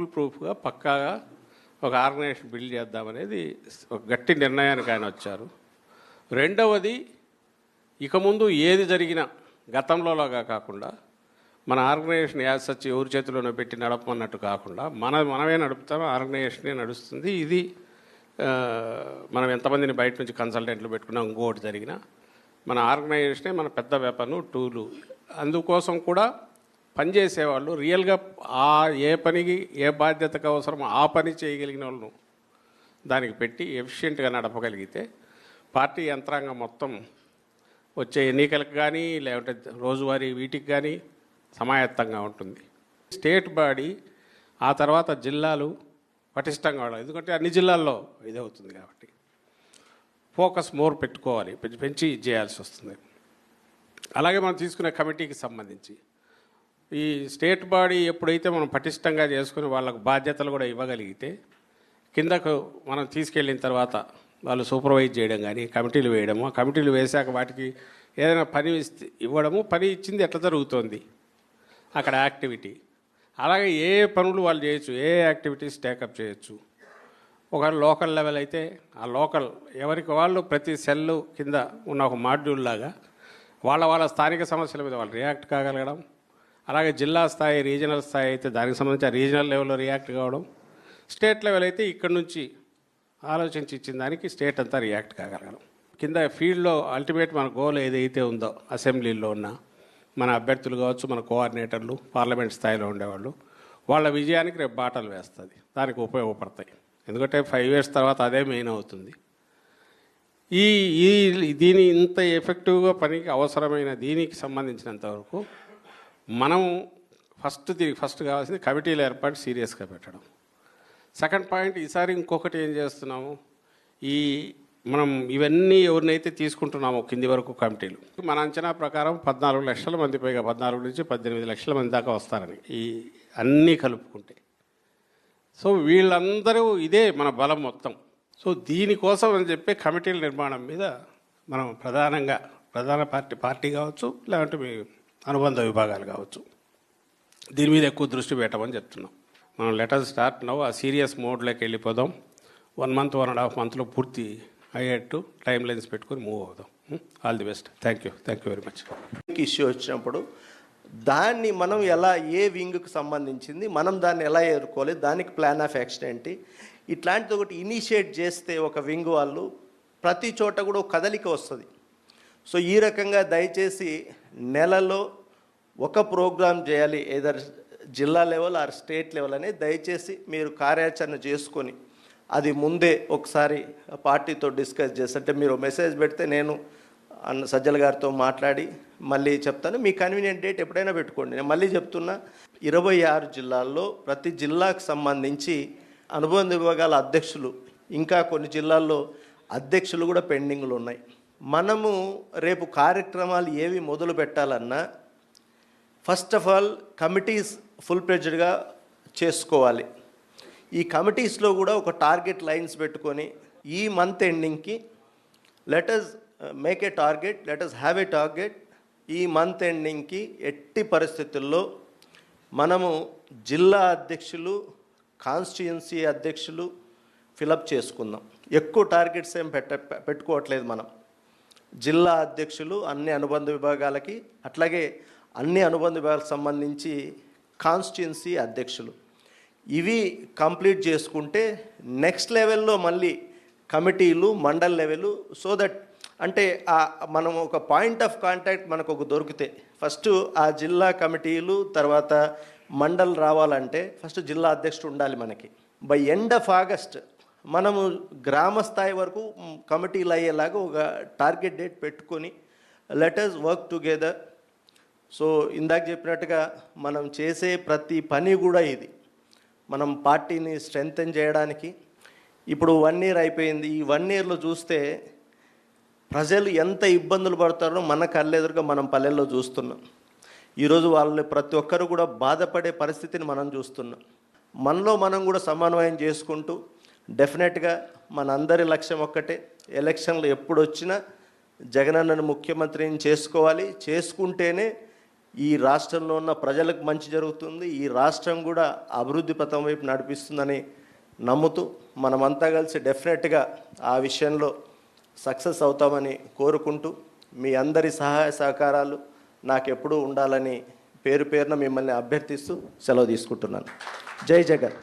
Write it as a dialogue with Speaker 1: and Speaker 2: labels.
Speaker 1: ప్రూఫ్గా పక్కాగా ఒక organisation build చేద్దామనేది ఒక గట్టి నిర్ణయానికి ఆయన వచ్చారు. రెండవది ఇక ముందు ఏది జరిగినా గతంలోలాగా కాకుండా మన ఆర్గనైజేషన్ యాజ్ సచ్ ఎవరి చేతిలోనో పెట్టి నడపమన్నట్టు కాకుండా మన మనమే నడుపుతాం ఆర్గనైజేషనే నడుస్తుంది. ఇది మనం ఎంతమందిని బయట నుంచి కన్సల్టెంట్లు పెట్టుకున్నా ఇంకోటి జరిగినా మన ఆర్గనైజేషనే మన పెద్ద వెపను టూలు. అందుకోసం కూడా పనిచేసేవాళ్ళు రియల్గా ఆ ఏ పనికి ఏ బాధ్యతకు అవసరమో ఆ పని చేయగలిగిన వాళ్ళను దానికి పెట్టి ఎఫిషియెంట్గా నడపగలిగితే పార్టీ యంత్రాంగం మొత్తం వచ్చే ఎన్నికలకు కానీ లేకుంటే రోజువారీ వీటికి కానీ సమాయత్తంగా ఉంటుంది. స్టేట్ బాడీ ఆ తర్వాత జిల్లాలు పటిష్టంగా ఉండాలి. ఎందుకంటే అన్ని జిల్లాల్లో ఇది అవుతుంది కాబట్టి. ఫోకస్ మోర్ పెట్టుకోవాలి. పెంచి పెంచి ఇది చేయాల్సి వస్తుంది. అలాగే మనం తీసుకునే కమిటీకి సంబంధించి ఈ స్టేట్ బాడీ ఎప్పుడైతే మనం పటిష్టంగా చేసుకుని వాళ్ళకు బాధ్యతలు కూడా ఇవ్వగలిగితే కిందకు మనం తీసుకెళ్ళిన తర్వాత వాళ్ళు సూపర్వైజ్ చేయడం కానీ కమిటీలు వేయడము ఆ కమిటీలు వేశాక వాటికి ఏదైనా పని ఇస్తే ఇవ్వడము పని ఇచ్చింది ఎట్లా జరుగుతోంది? అక్కడ యాక్టివిటీ. అలాగే ఏ పనులు వాళ్ళు చేయొచ్చు ఏ యాక్టివిటీస్ టేకప్ చేయొచ్చు. ఒక లోకల్ లెవెల్ అయితే ఆ లోకల్ ఎవరికి వాళ్ళు ప్రతి సెల్ కింద ఉన్న ఒక మాడ్యూల్ లాగా వాళ్ళ వాళ్ళ స్థానిక సమస్యల మీద వాళ్ళు రియాక్ట్ కాగలగడం అలాగే జిల్లా స్థాయి రీజనల్ స్థాయి అయితే దానికి సంబంధించి ఆ రీజనల్ లెవెల్లో రియాక్ట్ కావడం స్టేట్ లెవెల్ అయితే ఇక్కడ నుంచి ఆలోచించి ఇచ్చిన దానికి స్టేట్ అంతా రియాక్ట్ కాగలగడం కింద ఫీల్డ్లో అల్టిమేట్ మన గోల్ ఏదైతే ఉందో అసెంబ్లీలో ఉన్న మన అభ్యర్థులు కావచ్చు మన కోఆర్డినేటర్లు పార్లమెంట్ స్థాయిలో ఉండేవాళ్ళు వాళ్ళ విజయానికి రేపు బాటలు వేస్తుంది. దానికి ఉపయోగపడతాయి. ఎందుకంటే ఫైవ్ ఇయర్స్ తర్వాత అదే మెయిన్ అవుతుంది. ఈ ఈ దీని ఇంత ఎఫెక్టివ్గా పనికి అవసరమైన దీనికి సంబంధించినంత వరకు మనం ఫస్ట్ తిరిగి ఫస్ట్ కావాల్సింది కమిటీల ఏర్పాటు సీరియస్గా పెట్టడం. సెకండ్ పాయింట్ ఈసారి ఇంకొకటి ఏం చేస్తున్నాము? ఈ మనం ఇవన్నీ ఎవరినైతే తీసుకుంటున్నామో కింది వరకు కమిటీలు. మన అంచనా ప్రకారం పద్నాలుగు లక్షల మంది పైగా పద్నాలుగు నుంచి పద్దెనిమిది లక్షల మంది దాకా వస్తారని. ఈ అన్నీ కలుపుకుంటే. సో వీళ్ళందరూ ఇదే మన బలం మొత్తం. సో దీనికోసం అని చెప్పి కమిటీల నిర్మాణం మీద మనం ప్రధానంగా ప్రధాన పార్టీ పార్టీ కావచ్చు లేదంటే మీ అనుబంధ విభాగాలు కావచ్చు. దీని మీద ఎక్కువ దృష్టి పెట్టమని చెప్తున్నాం. మనం లెటర్ స్టార్ట్ నవ్వు ఆ సీరియస్ మోడ్లోకి వెళ్ళిపోదాం. One month one and half మంత్లో పూర్తి అయ్యేట్టు టైం లైన్స్ పెట్టుకొని మూవ్ అవుదాం. All the best. Thank you thank you very much
Speaker 2: issue వచ్చినప్పుడు దాన్ని మనం ఎలా ఏ వింగ్కి సంబంధించింది మనం దాన్ని ఎలా ఎదుర్కోవాలి దానికి ప్లాన్ ఆఫ్ యాక్షన్ ఏంటి? ఇట్లాంటిది ఒకటి ఇనిషియేట్ చేస్తే ఒక వింగ్ వాళ్ళు ప్రతి చోట కూడా కదలిక వస్తుంది. సో ఈ రకంగా దయచేసి నెలలో ఒక ప్రోగ్రాం చేయాలి ఏదర్ జిల్లా లెవెల్ ఆర్ స్టేట్ లెవెల్ అనేది దయచేసి మీరు కార్యాచరణ చేసుకొని అది ముందే ఒకసారి పార్టీతో డిస్కస్ చేసి అంటే మీరు మెసేజ్ పెడితే నేను అన్న సజ్జల గారితో మాట్లాడి మళ్ళీ చెప్తాను. మీ కన్వీనియంట్ డేట్ ఎప్పుడైనా పెట్టుకోండి. నేను మళ్ళీ చెప్తున్నా ఇరవై ఆరు జిల్లాల్లో ప్రతి జిల్లాకు సంబంధించి అనుబంధ విభాగాల అధ్యక్షులు ఇంకా కొన్ని జిల్లాల్లో అధ్యక్షులు కూడా పెండింగ్లు ఉన్నాయి. మనము రేపు కార్యక్రమాలు ఏవి మొదలు పెట్టాలన్నా first of all committees full ప్రెజర్గా చేసుకోవాలి. ఈ కమిటీస్లో కూడా ఒక టార్గెట్ లైన్స్ పెట్టుకొని ఈ month ఎండింగ్కి let's make a target let's have a target ఈ మంత్ ఎండింగ్కి ఎట్టి పరిస్థితుల్లో మనము జిల్లా అధ్యక్షులు కాన్స్టిట్యున్సీ అధ్యక్షులు ఫిలప్ చేసుకుందాం. ఎక్కువ టార్గెట్స్ ఏం పెట్ట పెట్టుకోవట్లేదు మనం. జిల్లా అధ్యక్షులు అన్ని అనుబంధ విభాగాలకి అట్లాగే అన్ని అనుబంధ విభాగాలకు సంబంధించి కాన్స్టిట్యున్సీ అధ్యక్షులు. ఇవి కంప్లీట్ చేసుకుంటే నెక్స్ట్ లెవెల్లో మళ్ళీ కమిటీలు మండల్ లెవెల్ సో దట్ అంటే మనం ఒక పాయింట్ ఆఫ్ కాంటాక్ట్ మనకు ఒక దొరికితే ఫస్ట్ ఆ జిల్లా కమిటీలు తర్వాత మండల్ రావాలంటే ఫస్ట్ జిల్లా అధ్యక్షుడు ఉండాలి మనకి. బై ఎండ్ ఆఫ్ ఆగస్ట్ మనము గ్రామ స్థాయి వరకు కమిటీలు అయ్యేలాగా ఒక టార్గెట్ డేట్ పెట్టుకొని లెటర్స్ వర్క్ టుగెదర్ సో ఇందాక చెప్పినట్టుగా మనం చేసే ప్రతి పని కూడా ఇది. మనం పార్టీని స్ట్రెంగ్తన్ చేయడానికి. ఇప్పుడు వన్ ఇయర్ అయిపోయింది. ఈ వన్ ఇయర్లో చూస్తే ప్రజలు ఎంత ఇబ్బందులు పడతారో మన కళ్ళెదురుగా మనం పల్లెల్లో చూస్తున్నాం. ఈరోజు వాళ్ళు ప్రతి ఒక్కరు కూడా బాధపడే పరిస్థితిని మనం చూస్తున్నాం. మనలో మనం కూడా సమన్వయం చేసుకుంటూ డెఫినెట్గా మన అందరి లక్ష్యం ఒక్కటే. ఎలక్షన్లు ఎప్పుడు వచ్చినా జగనన్నను ముఖ్యమంత్రిని చేసుకోవాలి. చేసుకుంటేనే ఈ రాష్ట్రంలో ఉన్న ప్రజలకు మంచి జరుగుతుంది. ఈ రాష్ట్రం కూడా అభివృద్ధి పథం వైపు నడిపిస్తుందని నమ్ముతూ మనమంతా కలిసి డెఫినెట్గా ఆ విషయంలో సక్సెస్ అవుతామని కోరుకుంటూ మీ అందరి సహాయ సహకారాలు నాకు ఎప్పుడూ ఉండాలని పేరు పేరున మిమ్మల్ని అభ్యర్థిస్తూ సెలవు తీసుకుంటున్నాను. జై జగన్.